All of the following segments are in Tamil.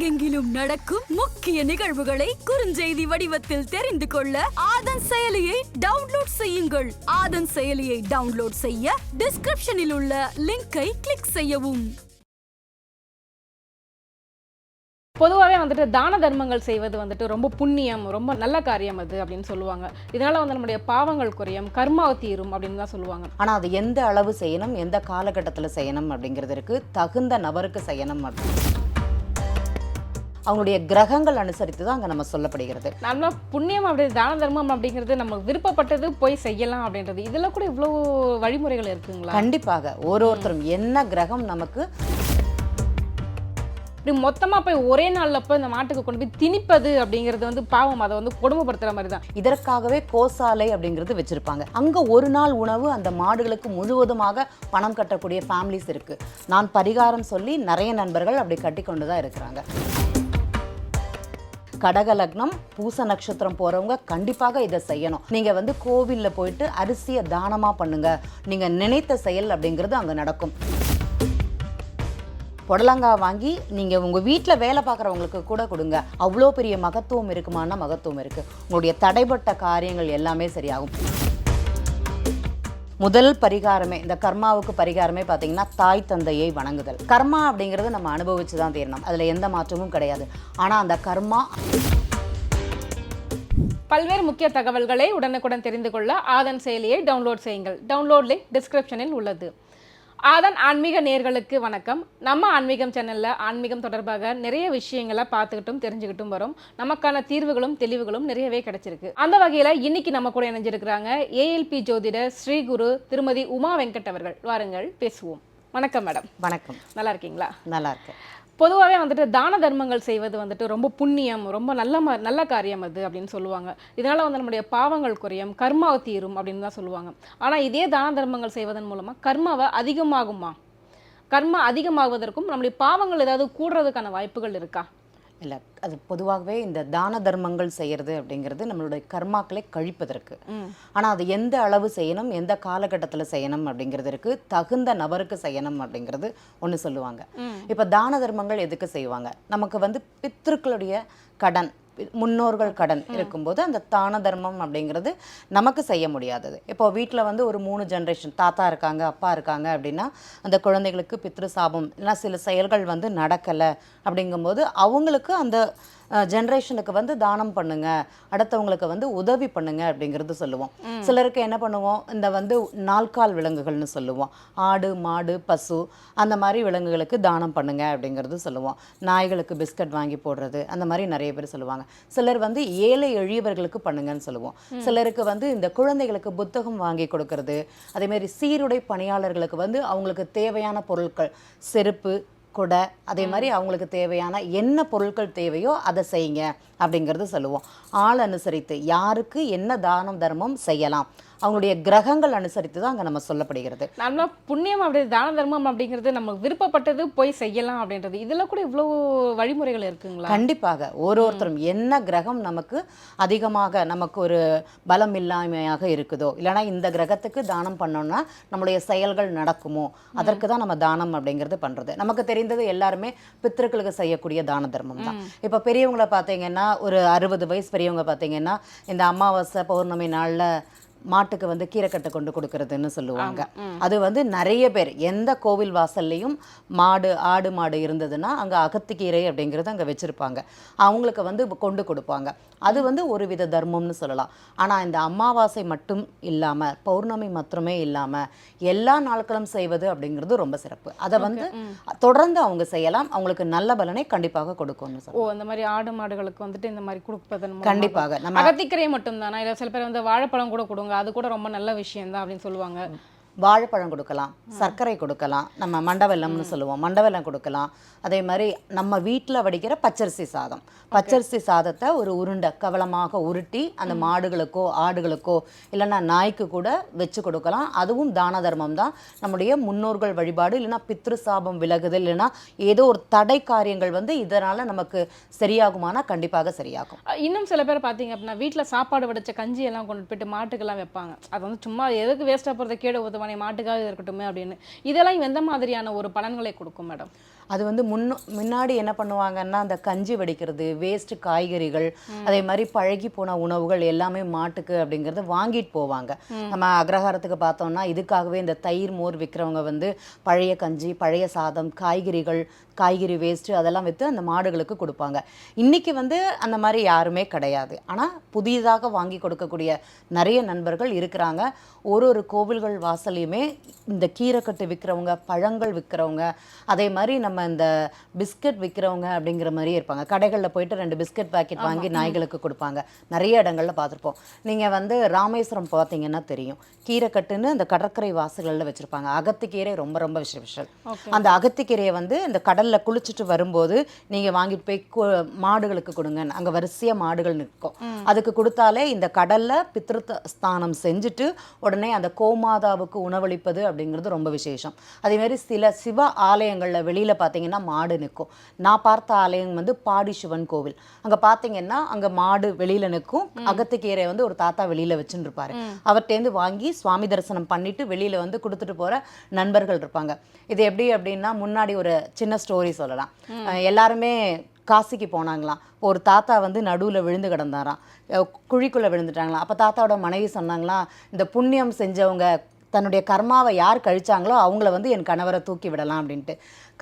உலகெங்கிலும் நடக்கும் முக்கிய நிகழ்வுகளை குறுஞ்செய்தி வடிவத்தில் தெரிந்து கொள்ள ஆதன் செயலியை டவுன்லோட் செய்யுங்கள். ஆதன் செயலியை டவுன்லோட் செய்ய டிஸ்கிரிப்ஷனில் உள்ள லிங்கை கிளிக் செய்யவும். பொதுவாகவே வந்துட்டு தான தர்மங்கள் செய்வது வந்துட்டு ரொம்ப புண்ணியம் ரொம்ப நல்ல காரியம் அது அப்படின்னு சொல்லுவாங்க. இதனால வந்து நம்முடைய பாவங்கள் குறையும் கர்மா தீரும் அப்படின்னு தான் சொல்லுவாங்க. ஆனால் அது எந்த அளவு செய்யணும் எந்த காலகட்டத்தில் செய்யணும் அப்படிங்கிறதுக்கு தகுந்த நபருக்கு செய்யணும் அப்படி. அவங்களுடைய கிரகங்கள் அனுசரித்து தான் அங்கே நம்ம சொல்லப்படுகிறது. நம்ம புண்ணியம் அப்படி தான தர்மம் அப்படிங்கிறது நம்ம விருப்பப்பட்டது போய் செய்யலாம் அப்படின்றது. இதில் கூட இவ்வளோ வழிமுறைகள் இருக்குங்களா? கண்டிப்பாக. ஒரு ஒருத்தரும் என்ன கிரகம் நமக்கு இப்படி மொத்தமாக போய் ஒரே நாளில் போய் இந்த மாட்டுக்கு கொண்டு போய் திணிப்பது அப்படிங்கிறது வந்து பாவம். அதை வந்து கொடுமைப்படுத்துகிற மாதிரி தான். இதற்காகவே கோசாலை அப்படிங்கிறது வச்சிருப்பாங்க. அங்க ஒரு நாள் உணவு அந்த மாடுகளுக்கு முழுவதுமாக பணம் கட்டக்கூடிய ஃபேமிலிஸ் இருக்கு. நான் பரிகாரம் சொல்லி நிறைய நண்பர்கள் அப்படி கட்டி கொண்டு தான் இருக்கிறாங்க. கடக லக்னம் பூச நட்சத்திரம் போறவங்க கண்டிப்பாக இதை செய்யணும். நீங்க வந்து கோவில்ல போயிட்டு அரிசியை தானமா பண்ணுங்க. நீங்க நினைத்த செயல் அப்படிங்கிறது அங்க நடக்கும். புடலங்காய் வாங்கி நீங்கள் உங்கள் வீட்டில் வேலை பார்க்குறவங்களுக்கு கூட கொடுங்க. அவ்வளோ பெரிய மகத்துவம் இருக்குமானா மகத்துவம் இருக்குது உங்களுடைய தடைப்பட்ட காரியங்கள் எல்லாமே சரியாகும். முதல் பரிகாரமே இந்த கர்மாவுக்கு பரிகாரமே பார்த்தீங்கன்னா தாய் தந்தையை வணங்குதல். கர்மா அப்படிங்கிறது நம்ம அனுபவிச்சு தான் தீரணும். அதில் எந்த மாற்றமும் கிடையாது. ஆனால் அந்த கர்மா பல்வேறு முக்கிய தகவல்களை உடனுக்குடன் தெரிந்து கொள்ள ஆதன் செயலியை டவுன்லோட் செய்யுங்கள். டவுன்லோட் லிங்க் டிஸ்கிரிப்ஷனில் உள்ளது. ஆதன் ஆன்மீக நேர்களுக்கு வணக்கம். நம்ம ஆன்மீகம் சேனலில் ஆன்மீகம் தொடர்பாக நிறைய விஷயங்களை பார்த்துக்கிட்டும் தெரிஞ்சுக்கிட்டும் வரும். நமக்கான தீர்வுகளும் தெளிவுகளும் நிறையவே கிடைச்சிருக்கு. அந்த வகையில் இன்னைக்கு நம்ம கூட இணைஞ்சிருக்கிறாங்க ஏஎல்பி ஜோதிடர் ஸ்ரீகுரு திருமதி உமா வெங்கட் அவர்கள். வாருங்கள் பேசுவோம். வணக்கம் மேடம். வணக்கம். நல்லா இருக்கீங்களா? நல்லா இருக்கு பொதுவாகவே வந்துட்டு தான தர்மங்கள் செய்வது வந்துட்டு ரொம்ப புண்ணியம் ரொம்ப நல்ல ம நல்ல காரியம் அது அப்படின்னு சொல்லுவாங்க. இதனால் வந்து நம்முடைய பாவங்கள் குறையும் கர்மா தீரும் அப்படின்னு தான் சொல்லுவாங்க. ஆனால் இதே தான தர்மங்கள் செய்வதன் மூலமாக கர்மாவை அதிகமாகுமா? கர்மா அதிகமாகுவதற்கும் நம்முடைய பாவங்கள் ஏதாவது கூடுறதுக்கான வாய்ப்புகள் இருக்கா? இல்லை அது பொதுவாகவே இந்த தான தர்மங்கள் செய்கிறது அப்படிங்கிறது நம்மளுடைய கர்மாக்களை கழிப்பதற்கு. ஆனால் அது எந்த அளவு செய்யணும் எந்த காலகட்டத்தில் செய்யணும் அப்படிங்கிறதுக்கு தகுந்த நபருக்கு செய்யணும் அப்படிங்கிறது ஒன்று சொல்லுவாங்க. இப்போ தான தர்மங்கள் எதுக்கு செய்வாங்க? நமக்கு வந்து பித்ருக்களுடைய கடன் முன்னோர்கள் கடன் இருக்கும்போது அந்த தான தர்மம் அப்படிங்கிறது நமக்கு செய்ய முடியாதது. இப்போ வீட்டில் வந்து ஒரு மூணு ஜென்ரேஷன் தாத்தா இருக்காங்க அப்பா இருக்காங்க அப்படின்னா அந்த குழந்தைகளுக்கு பித்ரு சாபம் இல்லைன்னா சில செயல்கள் வந்து நடக்கலை அப்படிங்கும்போது அவங்களுக்கு அந்த ஜென்ரேஷனுக்கு வந்து தானம் பண்ணுங்க. அடுத்தவங்களுக்கு வந்து உதவி பண்ணுங்க அப்படிங்கிறது சொல்லுவோம். சிலருக்கு என்ன பண்ணுவோம்? இந்த வந்து நால்கால் விலங்குகள்னு சொல்லுவோம். ஆடு மாடு பசு அந்த மாதிரி விலங்குகளுக்கு தானம் பண்ணுங்க அப்படிங்கிறது சொல்லுவோம். நாய்களுக்கு பிஸ்கட் வாங்கி போடுறது அந்த மாதிரி நிறைய பேர் சொல்லுவாங்க. சிலர் வந்து ஏழை எளியவர்களுக்கு பண்ணுங்கன்னு சொல்லுவோம். சிலருக்கு வந்து இந்த குழந்தைகளுக்கு புத்தகம் வாங்கி கொடுக்கறது. அதே மாதிரி சீருடை பணியாளர்களுக்கு வந்து அவங்களுக்கு தேவையான பொருட்கள் செருப்பு கொடை அதே மாதிரி அவங்களுக்கு தேவையான என்ன பொருட்கள் தேவையோ அதை செய்யுங்க அப்படிங்கிறது சொல்லுவோம். ஆள் அனுசரித்து யாருக்கு என்ன தானம் தர்மம் செய்யலாம்? அவங்களுடைய கிரகங்கள் அனுசரித்து தான் அங்கே நம்ம சொல்லப்படுகிறது. நம்ம புண்ணியம் அப்படி தான தர்மம் அப்படிங்கிறது நம்ம விருப்பப்பட்டது போய் செய்யலாம் அப்படின்றது. இதில் கூட இவ்வளோ வழிமுறைகள் இருக்குங்களா? கண்டிப்பாக. ஒரு ஒருத்தரும் என்ன கிரகம் நமக்கு அதிகமாக நமக்கு ஒரு பலம் இல்லாமையாக இருக்குதோ இல்லைன்னா இந்த கிரகத்துக்கு தானம் பண்ணோம்னா நம்மளுடைய செயல்கள் நடக்குமோ அதற்கு தான் நம்ம தானம் அப்படிங்கிறது பண்றது. நமக்கு தெரிந்தது எல்லாருமே பித்திருக்களுக்கு செய்யக்கூடிய தான தர்மம் தான். இப்போ பெரியவங்கள பார்த்தீங்கன்னா ஒரு அறுபது வயசு பெரியவங்க பார்த்தீங்கன்னா இந்த அமாவாசை பௌர்ணமி நாள்ல மாட்டுக்கு வந்து கீரைக்கட்டை கொண்டு கொடுக்கறதுன்னு சொல்லுவாங்க. அது வந்து நிறைய பேர் எந்த கோவில் வாசல்லையும் மாடு ஆடு மாடு இருந்ததுன்னா அங்கே அகத்திக்கீரை அப்படிங்கிறது அங்கே வச்சுருப்பாங்க. அவங்களுக்கு வந்து கொண்டு கொடுப்பாங்க. அது வந்து ஒரு வித தர்மம்னு சொல்லலாம். ஆனால் இந்த அமாவாசை மட்டும் இல்லாமல் பௌர்ணமி மாத்திரமே இல்லாமல் எல்லா நாட்களும் செய்வது அப்படிங்கிறது ரொம்ப சிறப்பு. அதை வந்து தொடர்ந்து அவங்க செய்யலாம். அவங்களுக்கு நல்ல பலனை கண்டிப்பாக கொடுக்கும்னு ஓ அந்த மாதிரி ஆடு மாடுகளுக்கு வந்துட்டு இந்த மாதிரி கொடுப்பதன் கண்டிப்பாக. நம்ம அகத்திக்கரை மட்டும் தானா இல்லை சில பேர் வந்து வாழைப்பழம் கூட கொடுங்க. அது கூட ரொம்ப நல்ல விஷயம் தான் அப்படின்னு சொல்லுவாங்க. வாழைப்பழம் கொடுக்கலாம் சர்க்கரை கொடுக்கலாம் நம்ம மண்டவெல்லம்னு சொல்லுவோம் மண்டவெல்லம் கொடுக்கலாம். அதே மாதிரி நம்ம வீட்டில் வடிக்கிற பச்சரிசி சாதம். பச்சரிசி சாதத்தை ஒரு உருண்டை கவலமாக உருட்டி அந்த மாடுகளுக்கோ ஆடுகளுக்கோ இல்லைன்னா நாய்க்கு கூட வச்சு கொடுக்கலாம். அதுவும் தான தர்மம் தான். நம்முடைய முன்னோர்கள் வழிபாடு இல்லைன்னா பித்ரு சாபம் விலகுதல் இல்லைன்னா ஏதோ ஒரு தடை காரியங்கள் வந்து இதனால் நமக்கு சரியாகுமானா கண்டிப்பாக சரியாகும். இன்னும் சில பேர் பார்த்தீங்க அப்படின்னா வீட்டில் சாப்பாடு வடிச்ச கஞ்சி எல்லாம் கொண்டு போயிட்டு மாட்டுக்கெல்லாம் வைப்பாங்க. அது வந்து சும்மா எதுக்கு வேஸ்ட்டாக போகிறத கேடு ஊற்றுவானே மாட்டுக்காக இருக்கட்டுமே அப்படின்னு. இதெல்லாம் எந்த மாதிரியான ஒரு பலன்களை கொடுக்கும் மேடம்? அது வந்து முன்ன முன்னாடி என்ன பண்ணுவாங்கன்னா அந்த கஞ்சி வடிக்கிறது வேஸ்ட் காய்கறிகள் அதே மாதிரி பழகி போன உணவுகள் எல்லாமே மாட்டுக்கு அப்படிங்கறத வாங்கிட்டு போவாங்க. நம்ம அக்ரஹாரத்துக்கு பார்த்தோம்னா இதுக்காகவே இந்த தயிர் மோர் விற்கிறவங்க வந்து பழைய கஞ்சி பழைய சாதம் காய்கறிகள் காய்கறி வேஸ்ட்டு அதெல்லாம் விற்று அந்த மாடுகளுக்கு கொடுப்பாங்க. இன்னைக்கு வந்து அந்த மாதிரி யாருமே கிடையாது. ஆனால் புதிதாக வாங்கி கொடுக்கக்கூடிய நிறைய நண்பர்கள் இருக்கிறாங்க. ஒரு ஒரு கோவில்கள் வாசல்லையுமே இந்த கீரைக்கட்டு விற்கிறவங்க பழங்கள் விற்கிறவங்க அதே மாதிரி நம்ம இந்த பிஸ்கட் விற்கிறவங்க அப்படிங்கிற மாதிரி இருப்பாங்க. கடைகளில் போயிட்டு ரெண்டு பிஸ்கட் பாக்கெட் வாங்கி நாய்களுக்கு கொடுப்பாங்க. நிறைய இடங்கள்ல பார்த்துருப்போம். நீங்கள் வந்து ராமேஸ்வரம் பார்த்தீங்கன்னா தெரியும். கீரைக்கட்டுன்னு அந்த கடற்கரை வாசல்களில் வச்சுருப்பாங்க. அகத்திக்கீரை ரொம்ப ரொம்ப விஷயம் அந்த அகத்திக்கீரையை வந்து இந்த கடலில் குளிச்சுட்டு வரும்போது நீங்கள் வாங்கிட்டு போய் மாடுகளுக்கு கொடுங்க. அங்கே வரிசையாக மாடுகள் நிற்கும். அதுக்கு கொடுத்தாலே இந்த கடலில் பித்ருத்த ஸ்தானம் செஞ்சுட்டு உடனே அந்த கோமாதாவுக்கு உணவளிப்பது அப்படிங்கிறது ரொம்ப விசேஷம். அதே மாதிரி சில சிவ ஆலயங்களில் வெளியில் பார்த்தீங்கன்னா மாடு நிற்கும். நான் பார்த்த ஆலயம் வந்து பாடி சிவன் கோவில். அங்கே பார்த்தீங்கன்னா அங்கே மாடு வெளியில் நிற்கும். அகத்திக்கீரை வந்து ஒரு தாத்தா வெளியில் வச்சுட்டு இருப்பாரு அவர்கிட்டேருந்து வாங்கி சுவாமி தரிசனம் பண்ணிட்டு வெளியில் வந்து கொடுத்துட்டு போகிற நண்பர்கள் இருப்பாங்க. இது எப்படி அப்படின்னா முன்னாடி ஒரு சின்ன ஸ்டோரி சொல்லலாம். எல்லாருமே காசிக்கு போனாங்களாம். ஒரு தாத்தா வந்து நடுவில் விழுந்து கிடந்தாராம். குழிக்குள்ளே குழிக்குள்ள விழுந்துட்டாங்களாம். அப்போ தாத்தாவோட மனைவி சொன்னாங்களாம் இந்த புண்ணியம் செஞ்சவங்க தன்னுடைய கர்மாவை யார் கழிச்சாங்களோ அவங்கள வந்து என் கணவரை தூக்கி விடலாம் அப்படின்ட்டு.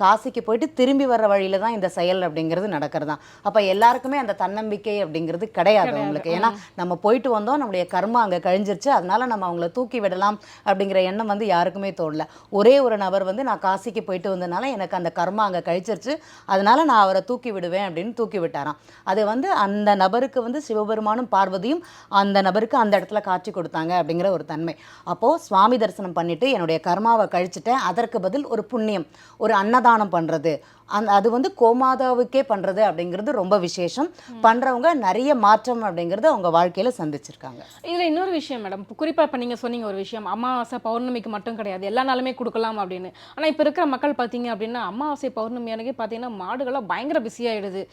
காசிக்கு போயிட்டு திரும்பி வர்ற வழியில தான் இந்த செயல் அப்படிங்கிறது நடக்கிறது. தான் அப்போ எல்லாருக்குமே அந்த தன்னம்பிக்கை அப்படிங்கிறது கிடையாது அவங்களுக்கு. ஏன்னா நம்ம போயிட்டு வந்தோம் நம்மளுடைய கர்மா அங்கே கழிஞ்சிருச்சு அதனால நம்ம அவங்கள தூக்கி விடலாம் அப்படிங்கிற எண்ணம் வந்து யாருக்குமே தோணல. ஒரே ஒரு நபர் வந்து நான் காசிக்கு போயிட்டு வந்தனால எனக்கு அந்த கர்மா அங்கே கழிச்சிருச்சு அதனால நான் அவரை தூக்கி விடுவேன் அப்படின்னு தூக்கி விட்டாராம். அது வந்து அந்த நபருக்கு வந்து சிவபெருமானும் பார்வதியும் அந்த நபருக்கு அந்த இடத்துல காட்சி கொடுத்தாங்க அப்படிங்கிற ஒரு தன்மை. அப்போ சுவாமி தரிசனம் பண்ணிட்டு என்னுடைய கர்மாவை கழிச்சிட்டேன் அதற்கு பதில் ஒரு புண்ணியம் ஒரு அன்னதானம் அன்னதானம் பண்ணுறது அந்த அது வந்து கோமாதாவுக்கே பண்றது அப்படிங்கிறது ரொம்ப விசேஷம். பண்றவங்க நிறைய மாற்றம் அப்படிங்கிறது அவங்க வாழ்க்கையில சந்திச்சிருக்காங்க. இதுல இன்னொரு விஷயம் மேடம். குறிப்பா இப்ப நீங்க சொன்னீங்க ஒரு விஷயம். அமாவாசை பௌர்ணமிக்கு மட்டும் கிடையாது. எல்லா நாளுமே கொடுக்கலாம் அப்படின்னு. ஆனா இப்ப இருக்கிற மக்கள் பாத்தீங்க அப்படின்னா அமாவாசை பௌர்ணமி அன்னைக்கு பாத்தீங்கன்னா மாடுகள்லாம் பயங்கர பிஸி ஆயிடுது.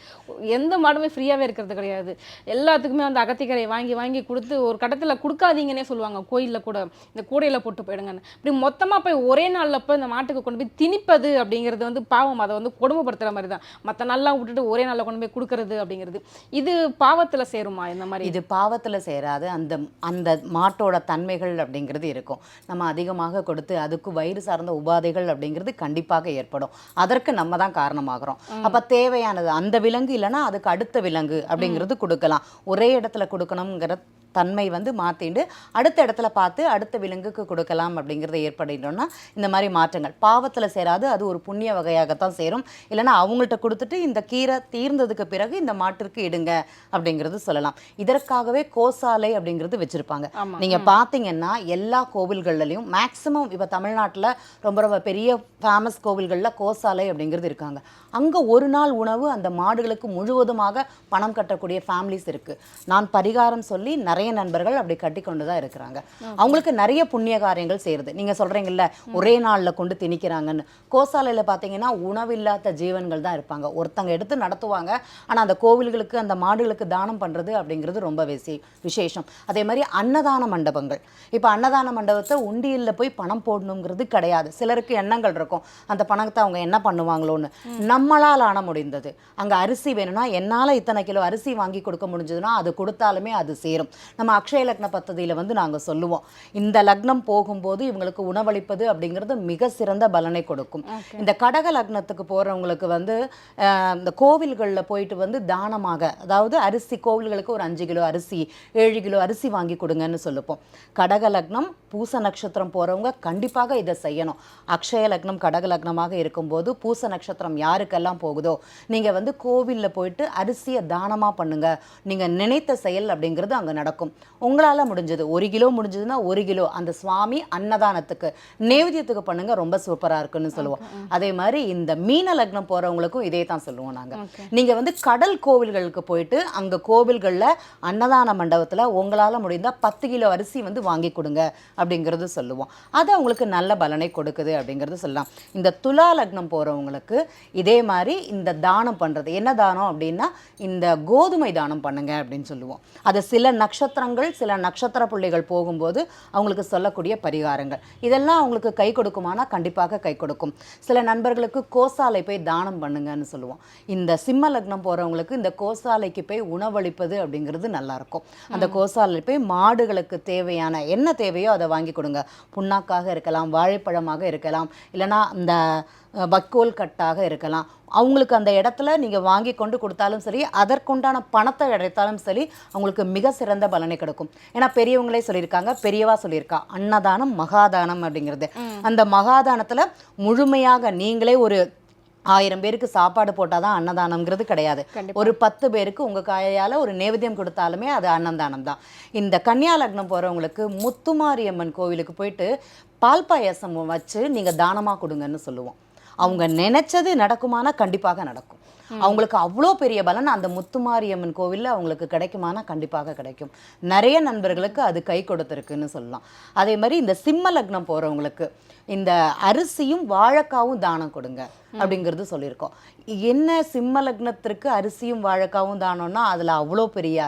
எந்த மாடுமே ஃப்ரீயாவே இருக்கிறது கிடையாது. எல்லாத்துக்குமே அந்த அகத்திக்கரையை வாங்கி வாங்கி கொடுத்து ஒரு கட்டத்துல கொடுக்காதீங்கன்னே சொல்லுவாங்க. கோயில்ல கூட இந்த கூடையில போட்டு போயிடுங்கன்னு. இப்படி மொத்தமா போய் ஒரே நாள்ல போய் இந்த மாட்டுக்கு கொண்டு போய் திணிப்பது அப்படிங்கிறது வந்து பாவம். அதை வந்து கொடுமைப்படுத்துற மாதிரி தான் மத்த நாள்லாம் விட்டுட்டு ஒரே நாள்ல கொண்டு போய் கொடுக்கறது அப்படிங்கிறது. இது பாவத்துல சேருமா இந்த மாதிரி? இது பாவத்துல சேராது. அந்த அந்த மாட்டோட தன்மைகள் அப்படிங்கிறது இருக்கும். நம்ம அதிகமாக கொடுத்து அதுக்கு வயிறு சார்ந்த உபாதைகள் அப்படிங்கிறது கண்டிப்பாக ஏற்படும். அதற்கு நம்ம தான் காரணமாகிறோம். அப்ப தேவையானது அந்த விலங்கு இல்லைன்னா அதுக்கு அடுத்த விலங்கு அப்படிங்கிறது கொடுக்கலாம். ஒரே இடத்துல கொடுக்கணுங்கிற தன்மை வந்து மாற்றிண்டு அடுத்த இடத்துல பார்த்து அடுத்த விலங்குக்கு கொடுக்கலாம் அப்படிங்கிறது ஏற்படுகிறோம்னா இந்த மாதிரி மாற்றங்கள். பாவத்தில் சேராது அது ஒரு புண்ணிய வகையாகத்தான் சேரும். இல்லைன்னா அவங்கள்ட்ட கொடுத்துட்டு இந்த கீரை தீர்ந்ததுக்கு பிறகு இந்த மாட்டிற்கு இடுங்க அப்படிங்கிறது சொல்லலாம். இதற்காகவே கோசாலை அப்படிங்கிறது வச்சுருப்பாங்க. நீங்கள் பார்த்தீங்கன்னா எல்லா கோவில்கள்லையும் மேக்ஸிமம் இப்போ தமிழ்நாட்டில் ரொம்ப ரொம்ப பெரிய ஃபேமஸ் கோவில்களில் கோசாலை அப்படிங்கிறது இருக்காங்க. அங்கே ஒரு நாள் உணவு அந்த மாடுகளுக்கு முழுவதுமாக பணம் கட்டக்கூடிய ஃபேமிலிஸ் இருக்குது நான் பரிகாரம் சொல்லி நிறைய நண்பர்கள் அப்படி கட்டி கொண்டு தான் இருக்கிறாங்க அவங்களுக்கு நிறைய புண்ணிய காரியங்கள் செய்கிறது நீங்கள் சொல்கிறீங்கல்ல ஒரே நாளில் கொண்டு திணிக்கிறாங்கன்னு. கோசாலையில் பார்த்தீங்கன்னா உணவில்லாத ஜீவன்கள் தான் இருப்பாங்க. ஒருத்தங்க எடுத்து நடத்துவாங்க. ஆனால் அந்த கோவில்களுக்கு அந்த மாடுகளுக்கு தானம் பண்ணுறது அப்படிங்கிறது ரொம்ப விசே விசேஷம். அதே மாதிரி அன்னதான மண்டபங்கள். இப்போ அன்னதான மண்டபத்தை உண்டியலில் போய் பணம் போடணுங்கிறது கிடையாது. சிலருக்கு எண்ணங்கள் இருக்கும். அந்த பணத்தை அவங்க என்ன பண்ணுவாங்களோன்னு. நம்மளால் ஆன முடிந்தது. அங்கே அரிசி வேணும்னா என்னால் இத்தனை கிலோ அரிசி வாங்கி கொடுக்க முடிஞ்சதுன்னா அது கொடுத்தாலுமே அது சேரும். நம்ம அக்ஷய லக்ன பദ്ധதியில் வந்து நாங்கள் சொல்லுவோம். இந்த லக்னம் போகும்போது இவங்களுக்கு உணவளிப்பது அப்படிங்கிறது மிக சிறந்த பலனை கொடுக்கும். இந்த கடக லக்னத்துக்கு போகிறவங்களுக்கு வந்து இந்த கோவில்களில் போயிட்டு வந்து தானமாக அதாவது அரிசி கோவில்களுக்கு ஒரு அஞ்சு கிலோ அரிசி ஏழு கிலோ அரிசி வாங்கி கொடுங்கன்னு சொல்லுப்போம். கடக லக்னம் பூச நட்சத்திரம் போகிறவங்க கண்டிப்பாக இதை செய்யணும். அக்ஷய லக்னம் கடக லக்னமாக இருக்கும்போது பூச நட்சத்திரம் யாருக்கெல்லாம் போகுதோ நீங்கள் வந்து கோவிலில் போயிட்டு அரிசியை தானமாக பண்ணுங்க. நீங்கள் நினைத்த செயல் அப்படிங்கிறது அங்கே நடக்கும். உங்களால் முடிஞ்சது. ஒரு கிலோ முடிஞ்சதுன்னா ஒரு கிலோ. அந்த சுவாமி அன்னதானத்துக்கு நைவேத்தியத்துக்கு பண்ணுங்க ரொம்ப சூப்பராக இருக்குன்னு சொல்லுவோம். அதே மாதிரி இந்த மீன லக்னம் போகிறவங்களுக்கும் இதே தான் சொல்லுவோம் நாங்கள் நீங்கள் வந்து கடல் கோவில்களுக்கு போயிட்டு அங்கே கோவில்களில் அன்னதான மண்டபத்தில் உங்களால் முடிந்தால் பத்து கிலோ அரிசி வந்து வாங்கி கொடுங்க. அப்படிங்கிறது சொல்லுவோம். அது அவங்களுக்கு நல்ல பலனை கொடுக்குது அப்படிங்கிறது சொல்லலாம். இந்த துலா லக்னம் போகிறவங்களுக்கு இதே மாதிரி இந்த தானம் பண்ணுறது என்ன தானம் அப்படின்னா இந்த கோதுமை தானம் பண்ணுங்க அப்படின்னு சொல்லுவோம். அது சில நட்சத்திரங்கள் சில நட்சத்திர புள்ளிகள் போகும்போது அவங்களுக்கு சொல்லக்கூடிய பரிகாரங்கள். இதெல்லாம் அவங்களுக்கு கை கொடுக்குமானா கண்டிப்பாக கை கொடுக்கும். சில நண்பர்களுக்கு கோசாலை போய் தானம் பண்ணுங்கன்னு சொல்லுவோம். இந்த சிம்ம லக்னம் போகிறவங்களுக்கு இந்த கோசாலைக்கு போய் உணவளிப்பது அப்படிங்கிறது நல்லா இருக்கும். அந்த கோசாலை போய் மாடுகளுக்கு தேவையான என்ன தேவையோ அதை வாங்கி கொடுங்க. புண்ணாக்காக இருக்கலாம் வாழைப்பழமாக இருக்கலாம் இல்லைன்னா இந்த வைக்கோல் கட்டாக இருக்கலாம். அவங்களுக்கு அந்த இடத்துல நீங்கள் வாங்கி கொண்டு கொடுத்தாலும் சரி அதற்குண்டான பணத்தை அடைத்தாலும் சரி அவங்களுக்கு மிக சிறந்த பலனை கிடைக்கும். ஏன்னா பெரியவங்களே சொல்லியிருக்காங்க பெரியவா சொல்லியிருக்கா அன்னதானம் மகாதானம் அப்படிங்கிறது. அந்த மகாதானத்தில் முழுமையாக நீங்களே ஒரு ஆயிரம் பேருக்கு சாப்பாடு போட்டால் தான் அன்னதானம்ங்கிறது கிடையாது. ஒரு பத்து பேருக்கு உங்கள் கையால் ஒரு நேவேத்தியம் கொடுத்தாலுமே அது அன்னதானம் தான். இந்த கன்னியா லக்னம் போகிறவங்களுக்கு முத்துமாரியம்மன் கோவிலுக்கு போயிட்டு பால் பாயாசம் வச்சு நீங்கள் தானமாக கொடுங்கன்னு சொல்லுவோம். அவங்க நினைச்சது நடக்குமானா கண்டிப்பாக நடக்கும். அவங்களுக்கு அவ்வளோ பெரிய பலன் அந்த முத்துமாரியம்மன் கோவிலில் அவங்களுக்கு கிடைக்குமானா கண்டிப்பாக கிடைக்கும். நிறைய நண்பர்களுக்கு அது கை கொடுத்துருக்குன்னு சொல்லலாம். அதே மாதிரி இந்த சிம்ம லக்னம் போகிறவங்களுக்கு இந்த அரிசியும் வாழைக்காவும் தானம் கொடுங்க அப்படிங்கிறது சொல்லியிருக்கோம். என்ன சிம்ம லக்னத்திற்கு அரிசியும் வாழைக்காவும் தானோன்னா அதில் அவ்வளோ பெரிய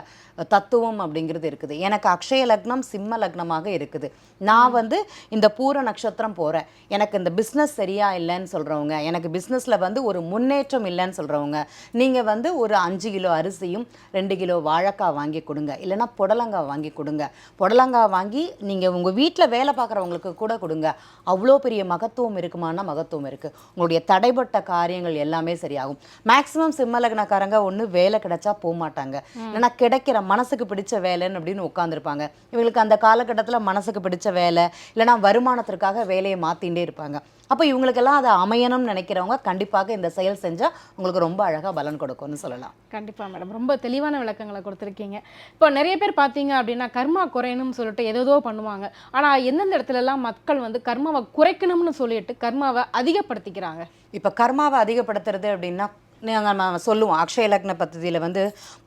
தத்துவம் அப்படிங்கிறது இருக்குது. எனக்கு அக்ஷய லக்னம் சிம்ம லக்னமாக இருக்குது. நான் வந்து இந்த பூர நட்சத்திரம் போகிறேன் எனக்கு இந்த பிஸ்னஸ் சரியா இல்லைன்னு சொல்கிறவங்க எனக்கு பிஸ்னஸில் வந்து ஒரு முன்னேற்றம் இல்லைன்னு சொல்கிறவங்க நீங்கள் வந்து ஒரு அஞ்சு கிலோ அரிசியும் ரெண்டு கிலோ வாழைக்காய் வாங்கி கொடுங்க. இல்லைன்னா புடலங்காய் வாங்கி கொடுங்க. புடலங்காய் வாங்கி நீங்கள் உங்கள் வீட்டில் வேலை பார்க்குறவங்களுக்கு கூட கொடுங்க. அவ்வளோ பெரிய மகத்துவம் இருக்குமானா மகத்துவம் இருக்குது உங்களுடைய தடைப்பட்ட காரியங்கள் எல்லாமே சரியாகும். மேக்ஸிமம் சிம்ம லக்னக்காரங்க ஒன்று வேலை கிடைச்சா போக மாட்டாங்க இல்லைன்னா கிடைக்கிற மனசுக்கு பிடிச்ச வேலைன்னு அப்படின்னு உட்காந்துருப்பாங்க இவங்களுக்கு அந்த காலகட்டத்தில் மனசுக்கு பிடிச்ச வேலை இல்லைனா வருமானத்திற்காக வேலையை மாற்றிகிட்டே இருப்பாங்க. அப்போ இவங்களுக்கெல்லாம் அதை அமையணும்னு நினைக்கிறவங்க கண்டிப்பாக இந்த செயல் செஞ்சால் உங்களுக்கு ரொம்ப அழகாக பலன் கொடுக்கும்னு சொல்லலாம். கண்டிப்பா மேடம். ரொம்ப தெளிவான விளக்கங்களை கொடுத்துருக்கீங்க. இப்போ நிறைய பேர் பார்த்தீங்க அப்படின்னா கர்மா குறையணும்னு சொல்லிட்டு ஏதேதோ பண்ணுவாங்க. ஆனா எந்தெந்த இடத்துல எல்லாம் மக்கள் வந்து கர்மாவை குறைக்கணும்னு சொல்லிட்டு கர்மாவை அதிகப்படுத்திக்கிறாங்க? இப்போ கர்மாவை அதிகப்படுத்துறது அப்படின்னா நம்ம சொல்லுவோம். அக்ஷய லக்ன பദ്ധதியில் வந்து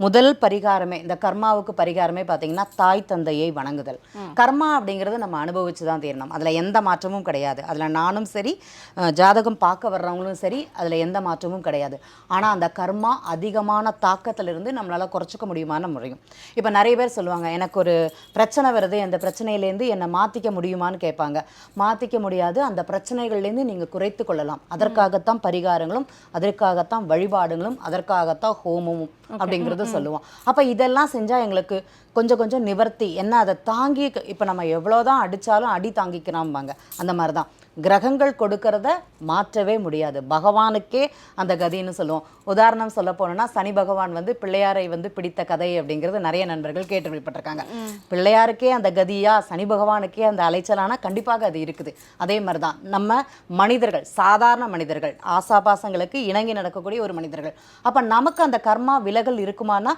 முதல் பரிகாரமே இந்த கர்மாவுக்கு பரிகாரமே பார்த்தீங்கன்னா தாய் தந்தையை வணங்குதல். கர்மா அப்படிங்கிறது நம்ம அனுபவிச்சு தான் தீரணும். அதில் எந்த மாற்றமும் கிடையாது. அதில் நானும் சரி ஜாதகம் பார்க்க வர்றவங்களும் சரி அதில் எந்த மாற்றமும் கிடையாது. ஆனால் அந்த கர்மா அதிகமான தாக்கத்திலிருந்து நம்மளால் குறைச்சிக்க முடியுமான முடியும் இப்போ நிறைய பேர் சொல்லுவாங்க எனக்கு ஒரு பிரச்சனை வருது அந்த பிரச்சனையிலேருந்து என்னை மாற்றிக்க முடியுமான்னு கேட்பாங்க. மாற்றிக்க முடியாது. அந்த பிரச்சனைகள்லேருந்து நீங்கள் குறைத்து கொள்ளலாம். அதற்காகத்தான் பரிகாரங்களும் அதற்காகத்தான் வழிபாடுகளும் அதற்காகத்தான் ஹோமமும் அப்படிங்கிறது சொல்லுவோம். அப்போ இதெல்லாம் செஞ்சால் எங்களுக்கு கொஞ்சம் கொஞ்சம் நிவர்த்தி. என்ன அதை தாங்கி இப்போ நம்ம எவ்வளோதான் அடித்தாலும் அடி தாங்கிக்கிறாம்பாங்க அந்த மாதிரி தான் கிரகங்கள் கொடுக்கறத மாற்றவே முடியாது. பகவானுக்கே அந்த கதின்னு சொல்லுவோம். உதாரணம் சொல்ல போனோம்னா சனி பகவான் வந்து பிள்ளையாரை வந்து பிடித்த கதை அப்படிங்கிறது நிறைய நண்பர்கள் கேட்டுப்பட்டிருக்காங்க பிள்ளையாருக்கே அந்த கதியா சனி பகவானுக்கே அந்த அலைச்சலானா கண்டிப்பாக அது இருக்குது. அதே மாதிரி தான் நம்ம மனிதர்கள் சாதாரண மனிதர்கள் ஆசாபாசங்களுக்கு இணங்கி நடக்கக்கூடிய ஒரு மனிதர்கள். அப்போ நமக்கு அந்த கர்மா விலகல் இருக்குமானா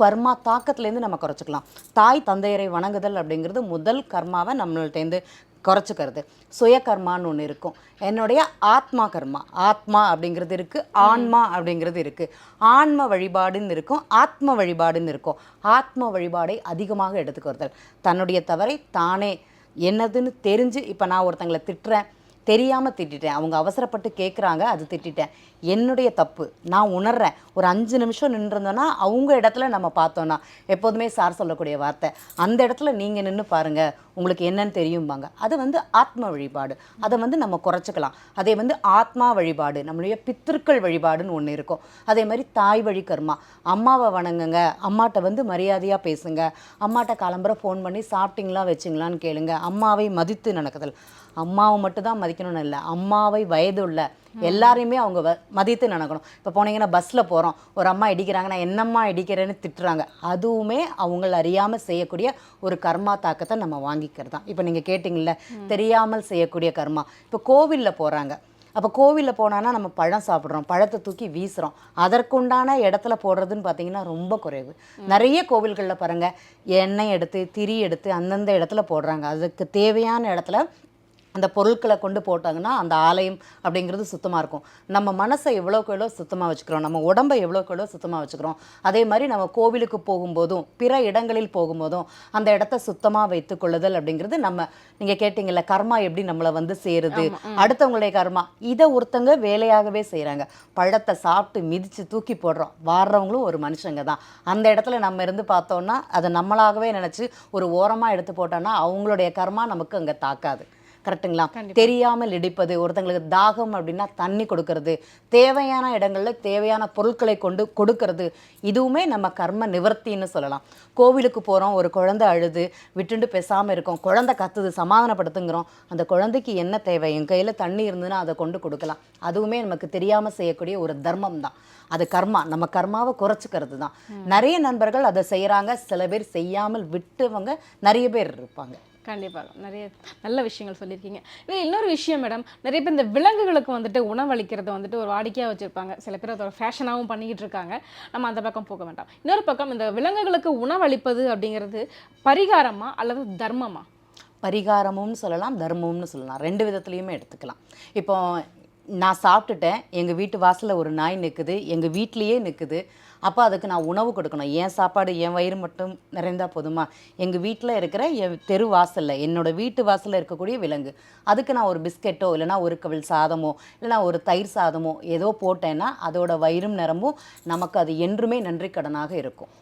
கர்மா தாக்கத்துலேருந்து நம்ம குறைச்சிக்கலாம். தாய் தந்தையரை வணங்குதல் அப்படிங்கிறது முதல் கர்மாவை நம்மள்ட்டேருந்து குறைச்சிக்கிறது. சுய கர்மான்னு ஒன்று இருக்கும். என்னுடைய ஆத்மா கர்மா. ஆத்மா அப்படிங்கிறது இருக்குது ஆன்மா அப்படிங்கிறது இருக்குது ஆன்ம வழிபாடுன்னு இருக்கும் ஆத்ம வழிபாடுன்னு இருக்கும். ஆத்ம வழிபாடை அதிகமாக எடுத்துக்கொறுதல் தன்னுடைய தவறை தானே என்னதுன்னு தெரிஞ்சு இப்போ நான் ஒருத்தங்களை திட்டுறேன் தெரியாமல் திட்டேன் அவங்க அவசரப்பட்டு கேட்குறாங்க அது திட்டேன் என்னுடைய தப்பு. நான் உணர்றேன். ஒரு அஞ்சு நிமிஷம் நின்றுருந்தோன்னா அவங்க இடத்துல நம்ம பார்த்தோன்னா எப்போதுமே சார் சொல்லக்கூடிய வார்த்தை அந்த இடத்துல நீங்கள் நின்று பாருங்கள் உங்களுக்கு என்னன்னு தெரியும்பாங்க. அது வந்து ஆத்ம வழிபாடு. அதை வந்து நம்ம குறைச்சிக்கலாம். அதே வந்து ஆத்மா வழிபாடு நம்மளுடைய பித்திருக்கள் வழிபாடுன்னு ஒன்று இருக்கும். அதே மாதிரி தாய் வழி கர்மா. அம்மாவை வணங்குங்க. அம்மாட்ட வந்து மரியாதையாக பேசுங்க. அம்மாட்ட கிளம்புற ஃபோன் பண்ணி சாப்பிட்டீங்களா வச்சிங்களான்னு கேளுங்க. அம்மாவை மதித்து நடக்குதல். அம்மாவை மட்டும் தான் மதிக்கணும்னு இல்லை. அம்மாவை வயதுள்ள எல்லாரையுமே அவங்க வ- மதித்து நடக்கணும். இப்போ போனீங்கன்னா பஸ்ஸில் போகிறோம் ஒரு அம்மா இடிக்கிறாங்கன்னா என்னம்மா இடிக்கிறேன்னு திட்டுறாங்க. அதுவுமே அவங்கள அறியாமல் செய்யக்கூடிய ஒரு கர்மா தாக்கத்தை நம்ம வாங்கிக்கிறது தான். இப்போ நீங்கள் கேட்டிங்கல்ல தெரியாமல் செய்யக்கூடிய கர்மா. இப்போ கோவிலில் போகிறாங்க அப்போ கோவிலில் போனான்னா நம்ம பழம் சாப்பிட்றோம். பழத்தை தூக்கி வீசுகிறோம் அதற்குண்டான இடத்துல போடுறதுன்னு பார்த்தீங்கன்னா ரொம்ப குறைவு. நிறைய கோவில்களில் பாருங்கள் எண்ணெய் எடுத்து திரி எடுத்து அந்தந்த இடத்துல போடுறாங்க. அதுக்கு தேவையான இடத்துல அந்த பொருட்களை கொண்டு போட்டாங்கன்னா அந்த ஆலயம் அப்படிங்கிறது சுத்தமாக இருக்கும். நம்ம மனசை எவ்வளோக்கு எவ்வளோ சுத்தமாக வச்சுக்கிறோம் நம்ம உடம்பை எவ்வளோக்கு எவ்வளோ சுத்தமாக வச்சுக்கிறோம் அதே மாதிரி நம்ம கோவிலுக்கு போகும்போதும் பிற இடங்களில் போகும்போதும் அந்த இடத்த சுத்தமாக வைத்துக் கொள்ளுதல் அப்படிங்கிறது நம்ம நீங்கள் கேட்டிங்கல்ல கர்மா எப்படி நம்மளை வந்து சேருது அடுத்தவங்களுடைய கர்மா இதை ஒருத்தங்க வேலையாகவே செய்கிறாங்க பழத்தை சாப்பிட்டு மிதித்து தூக்கி போடுறோம். வாடுறவங்களும் ஒரு மனுஷங்க தான். அந்த இடத்துல நம்ம இருந்து பார்த்தோம்னா அதை நம்மளாகவே நினச்சி ஒரு ஓரமாக எடுத்து போட்டோம்னா அவங்களுடைய கர்மா நமக்கு அங்கே தாக்காது. கரெக்ட்டுங்களா தெரியாமல் இடிப்பது ஒருத்தங்களுக்கு தாகம் அப்படின்னா தண்ணி கொடுக்கறது தேவையான இடங்கள்ல தேவையான பொருட்களை கொண்டு கொடுக்கறது இதுவுமே நம்ம கர்ம நிவர்த்தின்னு சொல்லலாம். கோவிலுக்கு போகிறோம் ஒரு குழந்தை அழுது விட்டுண்டு பேசாமல் இருக்கோம் குழந்தை கத்துது சமாதானப்படுத்துங்கிறோம் அந்த குழந்தைக்கு என்ன தேவை? என் கையில் தண்ணி இருந்ததுன்னா அதை கொண்டு கொடுக்கலாம். அதுவுமே நமக்கு தெரியாமல் செய்யக்கூடிய ஒரு தர்மம் தான். அது கர்மா. நம்ம கர்மாவை குறைச்சிக்கிறது தான் நிறைய நண்பர்கள் அதை செய்கிறாங்க சில பேர் செய்யாமல் விட்டவங்க நிறைய பேர் இருப்பாங்க. கண்டிப்பாக நிறைய நல்ல விஷயங்கள் சொல்லியிருக்கீங்க. இல்லை இன்னொரு விஷயம் மேடம் நிறைய பேர் இந்த விலங்குகளுக்கு வந்துட்டு உணவளிக்கிறத வந்துட்டு ஒரு வாடிக்கையாக வச்சுருப்பாங்க. சில பேர் அதோட ஃபேஷனாகவும் பண்ணிக்கிட்டு இருக்காங்க. நம்ம அந்த பக்கம் போக வேண்டாம். இன்னொரு பக்கம் இந்த விலங்குகளுக்கு உணவளிப்பது அப்படிங்கிறது பரிகாரமா அல்லது தர்மமா? பரிகாரமும் சொல்லலாம் தர்மம்னு சொல்லலாம். ரெண்டு விதத்துலையுமே எடுத்துக்கலாம். இப்போ நான் சாப்பிட்டுட்டேன். எங்கள் வீட்டு வாசலில் ஒரு நாய் நிற்குது எங்கள் வீட்லேயே நிற்குது அப்போ அதுக்கு நான் உணவு கொடுக்கணும். என் சாப்பாடு என் வயிறு மட்டும் நிறைந்தா போதுமா? எங்கள் வீட்டில் இருக்கிற என் தெரு வாசலில் என்னோட வீட்டு வாசலில் இருக்கக்கூடிய விலங்கு. அதுக்கு நான் ஒரு பிஸ்கெட்டோ இல்லைனா ஒரு கவிழ் சாதமோ இல்லைனா ஒரு தயிர் சாதமோ ஏதோ போட்டேன்னா அதோட வயிறும் நிரம்பும். நமக்கு அது என்றுமே நன்றி கடனாக இருக்கும்.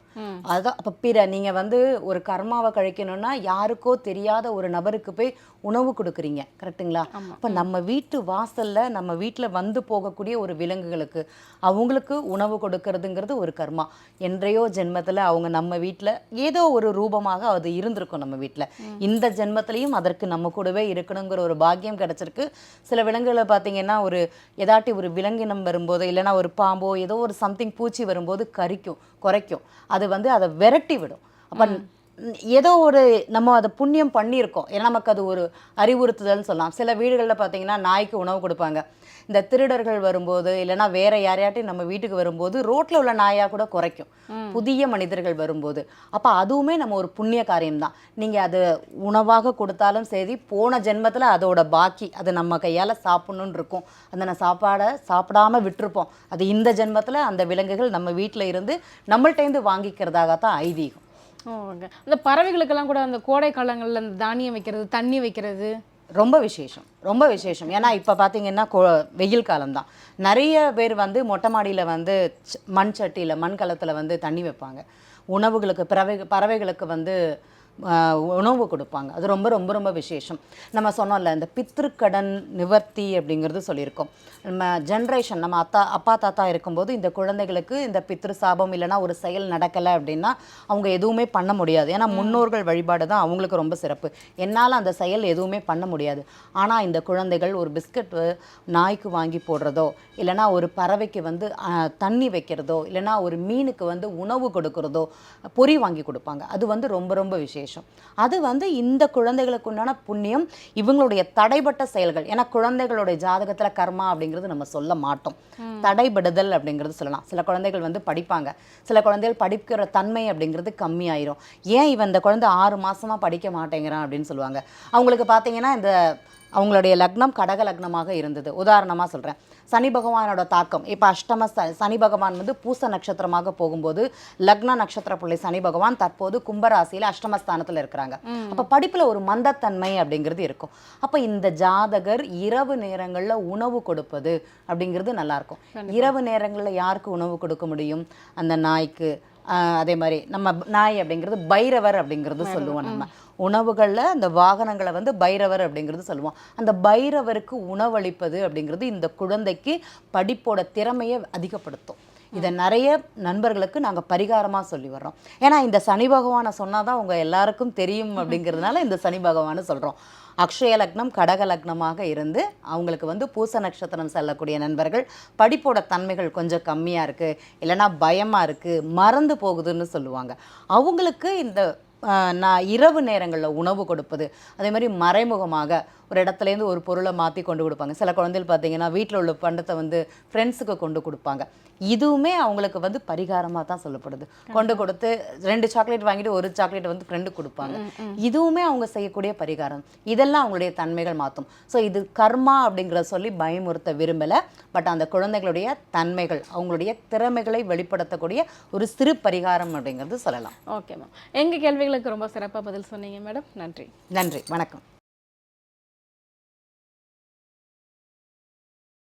அதான் அப்போ பிற நீங்கள் வந்து ஒரு கர்மாவை கழிக்கணும்னா யாருக்கோ தெரியாத ஒரு நபருக்கு போய் உணவு கொடுக்குறீங்க கரெக்ட்டுங்களா? அப்போ நம்ம வீட்டு வாசலில் நம்ம வீட்டில் வந்து போகக்கூடிய ஒரு விலங்குகளுக்கு அவங்களுக்கு உணவு கொடுக்கறதுங்கிறது ஒரு கர்மா. என்றையோ ஜென்மத்தில் அவங்க நம்ம வீட்டில் ஏதோ ஒரு ரூபமாக அது இருந்திருக்கும் நம்ம வீட்டில் இந்த ஜென்மத்திலையும் அதற்கு நம்ம கூடவே இருக்கணுங்கிற ஒரு பாக்கியம் கிடைச்சிருக்கு. சில விலங்குகளை பார்த்தீங்கன்னா ஒரு ஏதாட்டி ஒரு விலங்கினம் வரும்போது இல்லைன்னா ஒரு பாம்போ ஏதோ ஒரு சம்திங் பூச்சி வரும்போது கரிக்கும் குறைக்கும். அது வந்து அதை விரட்டி விடும். அப்போ ஏதோ ஒரு நம்ம அதை புண்ணியம் பண்ணியிருக்கோம். ஏன்னா நமக்கு அது ஒரு அறிவுறுத்துதல்னு சொல்லலாம். சில வீடுகளில் பார்த்தீங்கன்னா நாய்க்கு உணவு கொடுப்பாங்க. இந்த திருடர்கள் வரும்போது இல்லைன்னா வேற யாரையாட்டையும் நம்ம வீட்டுக்கு வரும்போது ரோட்ல உள்ள நாயா கூட குறைக்கும். புதிய மனிதர்கள் வரும்போது. அப்போ அதுவுமே நம்ம ஒரு புண்ணிய காரியம்தான் நீங்க அது உணவாக கொடுத்தாலும் சரி போன ஜென்மத்துல அதோட பாக்கி அது நம்ம கையால சாப்பிடணும்னு இருக்கும். அந்த சாப்பாடை சாப்பிடாம விட்டுருப்போம். அது இந்த ஜென்மத்துல அந்த விலங்குகள் நம்ம வீட்டில் இருந்து நம்மள்ட்டேருந்து வாங்கிக்கிறதாகத்தான் ஐதீகம். ஓகே அந்த பறவைகளுக்கெல்லாம் கூட அந்த கோடை காலங்களில் அந்த தானியம் வைக்கிறது தண்ணி வைக்கிறது? ரொம்ப விசேஷம். ரொம்ப விசேஷம். ஏன்னா இப்போ பார்த்தீங்கன்னா கோ வெயில் காலம்தான். நிறைய பேர் வந்து மொட்டை மாடியில் வந்து ச- மண் சட்டியில் மண் கலத்தில் வந்து தண்ணி வைப்பாங்க. உணவுகளுக்கு பறவை பறவைகளுக்கு வந்து உணவு கொடுப்பாங்க. அது ரொம்ப ரொம்ப ரொம்ப விசேஷம். நம்ம சொன்னோம்ல இந்த பித்ருக்கடன் நிவர்த்தி அப்படிங்கிறது சொல்லியிருக்கோம். நம்ம ஜென்ரேஷன் நம்ம அத்தா அப்பா தாத்தா இருக்கும்போது இந்த குழந்தைகளுக்கு இந்த பித்ரு சாபம் இல்லைன்னா ஒரு செயல் நடக்கலை அப்படின்னா அவங்க எதுவுமே பண்ண முடியாது. ஏன்னா முன்னோர்கள் வழிபாடு தான் அவங்களுக்கு ரொம்ப சிறப்பு. என்னால் அந்த செயல் எதுவுமே பண்ண முடியாது. ஆனால் இந்த குழந்தைகள் ஒரு பிஸ்கட் நாய்க்கு வாங்கி போடுறதோ இல்லைன்னா ஒரு பறவைக்கு வந்து தண்ணி வைக்கிறதோ இல்லைன்னா ஒரு மீனுக்கு வந்து உணவு கொடுக்கறதோ பொறி வாங்கி கொடுப்பாங்க. அது வந்து ரொம்ப ரொம்ப விசேஷம். அது வந்து இந்த குழந்தைகளுக்கு உண்டான புண்ணியம் இவங்களுடைய தடைப்பட்ட செயல்கள். ஏன்னா குழந்தைகளுடைய ஜாதகத்துல கர்மா அப்படிங்கிறது நம்ம சொல்ல மாட்டோம். தடைபடுதல் அப்படிங்கிறது சொல்லலாம். சில குழந்தைகள் வந்து படிப்பாங்க. சில குழந்தைகள் படிக்கிற தன்மை அப்படிங்கிறது கம்மியாயிரும். ஏன் இவன் இந்த குழந்தை ஆறு மாசமா படிக்க மாட்டேங்கிறான் அப்படின்னு சொல்லுவாங்க. அவங்களுக்கு பார்த்தீங்கன்னா இந்த அவங்களுடைய லக்னம் கடக லக்னமாக இருந்தது. உதாரணமாக சொல்கிறேன் சனி பகவானோட தாக்கம். இப்போ அஷ்டம ச சனி பகவான் வந்து பூச நட்சத்திரமாக போகும்போது லக்ன நட்சத்திர புள்ளி சனி பகவான் தற்போது கும்பராசியில் அஷ்டமஸ்தானத்தில் இருக்கிறாங்க. அப்போ படிப்பில் ஒரு மந்தத்தன்மை அப்படிங்கிறது இருக்கும். அப்போ இந்த ஜாதகர் இரவு நேரங்களில் உணவு கொடுப்பது அப்படிங்கிறது நல்லா இருக்கும். இரவு நேரங்களில் யாருக்கு உணவு கொடுக்க முடியும்? அந்த நாய்க்கு அதே மாதிரி நம்ம நாய் அப்படிங்கிறது பைரவர் அப்படிங்கிறது சொல்லுவோம் நம்ம. உணவுகளில் அந்த வாகனங்களை வந்து பைரவர் அப்படிங்கிறது சொல்லுவோம். அந்த பைரவருக்கு உணவளிப்பது அப்படிங்கிறது இந்த குழந்தைக்கு படிப்போட திறமையை அதிகப்படுத்தும். இதை நிறைய நண்பர்களுக்கு நாங்கள் பரிகாரமாக சொல்லி வர்றோம். ஏன்னா இந்த சனி பகவானை சொன்னால் தான் உங்கள் எல்லாருக்கும் தெரியும் அப்படிங்கிறதுனால இந்த சனி பகவானை சொல்கிறோம் அக்ஷய லக்னம் கடக லக்னமாக இருந்து அவங்களுக்கு வந்து பூச நட்சத்திரம் செல்லக்கூடிய நண்பர்கள். படிப்போட தன்மைகள் கொஞ்சம் கம்மியாக இருக்குது இல்லைன்னா பயமாக இருக்குது மறந்து போகுதுன்னு சொல்லுவாங்க. அவங்களுக்கு இந்த நான் இரவு நேரங்களில் உணவு கொடுப்பது. அதே மாதிரி மறைமுகமாக ஒரு இடத்துலேருந்து ஒரு பொருளை மாற்றி கொண்டு கொடுப்பாங்க. சில குழந்தைகள் பார்த்தீங்கன்னா வீட்டில் உள்ள பண்டத்தை வந்து ஃப்ரெண்ட்ஸுக்கு கொண்டு கொடுப்பாங்க. இதுவுமே அவங்களுக்கு வந்து பரிகாரமாக தான் சொல்லப்படுது. கொண்டு கொடுத்து ரெண்டு சாக்லேட் வாங்கிட்டு ஒரு சாக்லேட் வந்து ஃப்ரெண்டுக்கு கொடுப்பாங்க. இதுவுமே அவங்க செய்யக்கூடிய பரிகாரம். இதெல்லாம் அவங்களுடைய தன்மைகள் மாற்றும் ஸோ இது கர்மா அப்படிங்கிறத சொல்லி பயமுறுத்த விரும்பலை. பட் அந்த குழந்தைகளுடைய தன்மைகள் அவங்களுடைய திறமைகளை வெளிப்படுத்தக்கூடிய ஒரு சிறு பரிகாரம் அப்படிங்கிறது சொல்லலாம். ஓகே மேம் எங்கள் கேள்விகளுக்கு ரொம்ப சிறப்பாக பதில் சொன்னீங்க மேடம். நன்றி. நன்றி. வணக்கம்.